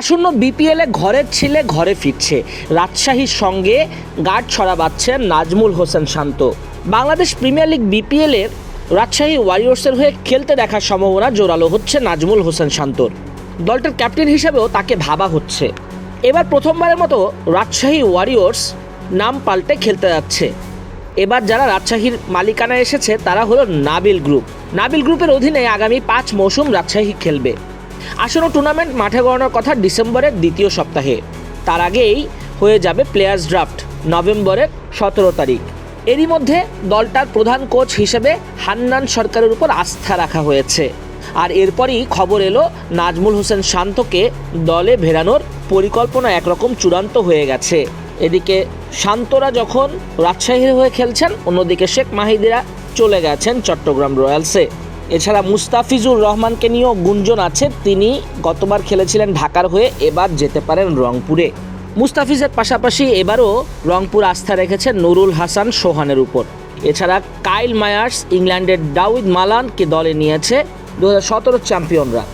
আসন্ন বিপিএলে ঘরের ছেলে, ঘরে ফিরছে। রাজশাহীর সঙ্গে গার্ড ছড়া বাচ্ছেন নাজমুল হোসেন শান্ত। বাংলাদেশ প্রিমিয়ার লিগ বিপিএলের রাজশাহী ওয়ারিয়র্সের হয়ে খেলতে দেখার সম্ভাবনা জোরালো হচ্ছে নাজমুল হোসেন শান্তর। দলটার ক্যাপ্টেন হিসেবেও তাকে ভাবা হচ্ছে। এবার প্রথমবারের মতো রাজশাহী ওয়ারিয়র্স নাম পাল্টে খেলতে যাচ্ছে। এবার যারা রাজশাহীর মালিকানায় এসেছে, তারা হলো নাবিল গ্রুপ। নাবিল গ্রুপের অধীনে আগামী পাঁচ মৌসুম রাজশাহী খেলবে। আসন্ন টুর্নামেন্ট মাঠে গড়ানোর কথা ডিসেম্বরের দ্বিতীয় সপ্তাহে। তার আগেই হয়ে যাবে প্লেয়ার্স ড্রাফট নভেম্বরের সতেরো তারিখ। এরই মধ্যে দলটার প্রধান কোচ হিসেবে হান্নান সরকারের উপর আস্থা রাখা হয়েছে। আর এরপরই খবর এলো, নাজমুল হোসেন শান্তকে দলে ভেরানোর পরিকল্পনা একরকম চূড়ান্ত হয়ে গেছে। এদিকে শান্তরা যখন রাজশাহীর হয়ে খেলছেন, অন্যদিকে শেখ মাহিদিরা চলে গেছেন চট্টগ্রাম রয়্যালসে। এছাড়া মুস্তাফিজুর রহমানকে নিয়েও গুঞ্জন আছে। তিনি গতবার খেলেছিলেন ঢাকার হয়ে, এবার যেতে পারেন রংপুরে। মুস্তাফিজের পাশাপাশি এবারও রংপুর আস্থা রেখেছে নুরুল হাসান সোহানের উপর। এছাড়া কাইল মায়ার্স ইংল্যান্ডের ডাউইদ মালানকে দলে নিয়েছে দু সতেরো চ্যাম্পিয়নরা।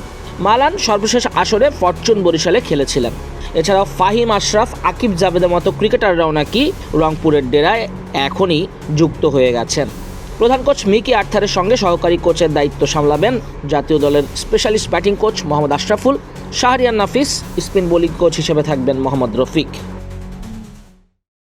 মালান সর্বশেষ আসরে ফরচুন বরিশালে খেলেছিলেন। এছাড়াও ফাহিম আশরাফ, আকিব জাভেদের মতো ক্রিকেটাররাও নাকি রংপুরের ডেরায় এখনই যুক্ত হয়ে গেছেন। প্রধান কোচ মিকি আর্থারের সঙ্গে সহকারী কোচের দায়িত্ব সামলাবেন জাতীয় দলের specialist batting coach Mohammad Ashraful Shahriar Nafis, spin bowling coach হিসেবে থাকবেন মোহাম্মদ রফিক।